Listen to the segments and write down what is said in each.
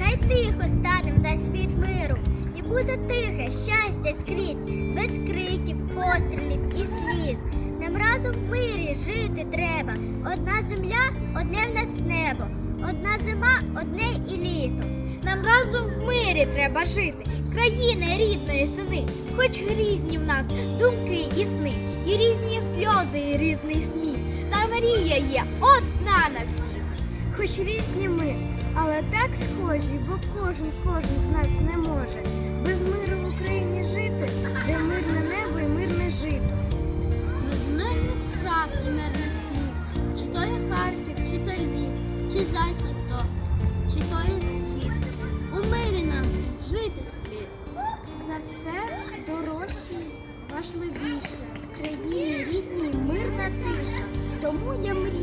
Хай тихо стане в світ миру, і буде тихе щастя скрізь, без криків, пострілів і сліз. Нам разом в мирі жити треба. Одна земля, одне в нас небо, одна зима, одне і літо. Нам разом в мирі треба жити, країни рідної сини, хоч різні в нас думки і сни, і різні сльози, і різний сміх. Та мрія є одна на всіх. Хоч різні ми, але так схожі, бо кожен кожен з нас не може без миру в Україні жити, де мирне небо і мирне жито. Мирних справ і мирних слів, чи то є Харків, чи то Львів, чи захід то, чи то є схід. У мирі нам жити слід. За все дорожче, важливіше в країні рідній мирна тиша. Тому я мрію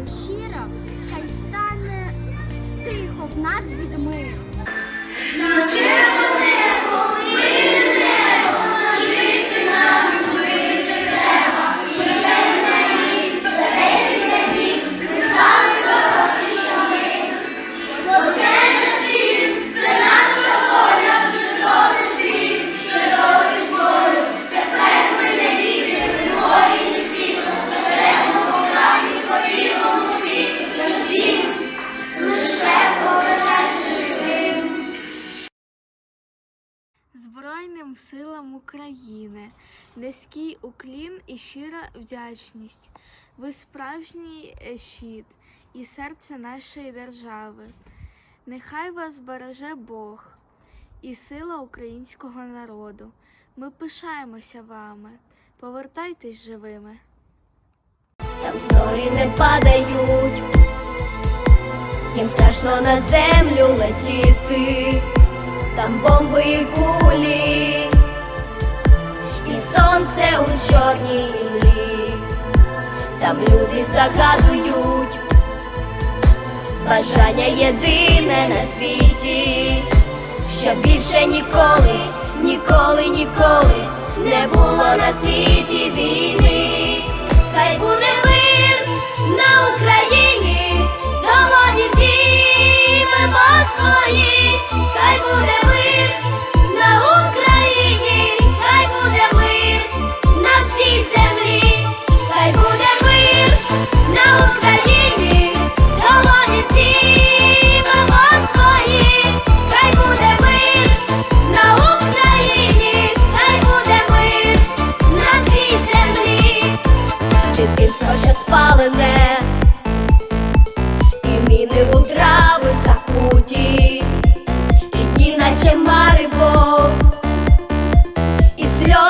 палко щиро, хай стане тихо в нас від. Силам України низький уклін і щира вдячність. Ви справжній е, щит і серце нашої держави. Нехай вас береже Бог і сила українського народу. Ми пишаємося вами. Повертайтесь живими. Там зорі не падають, їм страшно на землю летіти, там бомби і кулі, і сонце у чорній імлі, там люди загадують, бажання єдине на світі, щоб більше ніколи, ніколи, ніколи не було на світі війни. Хай буде що спалене, і міни у трави закуті, і дні, наче марибо, і сльози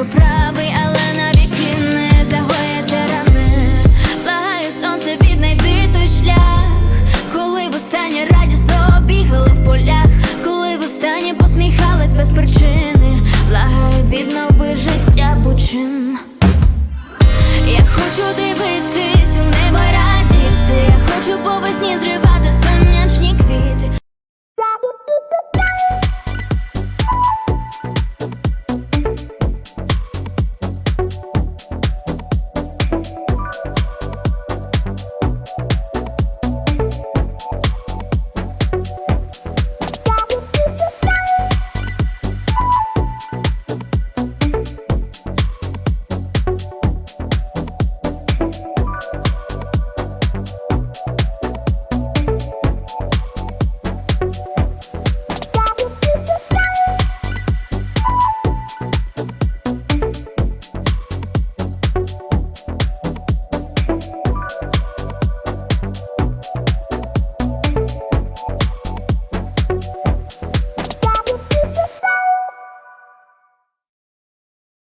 хто правий, але навіки не загояться рани. Благаю, сонце, віднайди той шлях, коли востаннє радісно бігали в полях, коли востаннє посміхались без причини, благаю, віднови життя будь-чим. Я хочу дивитись у небо радіти, я хочу по весні зривати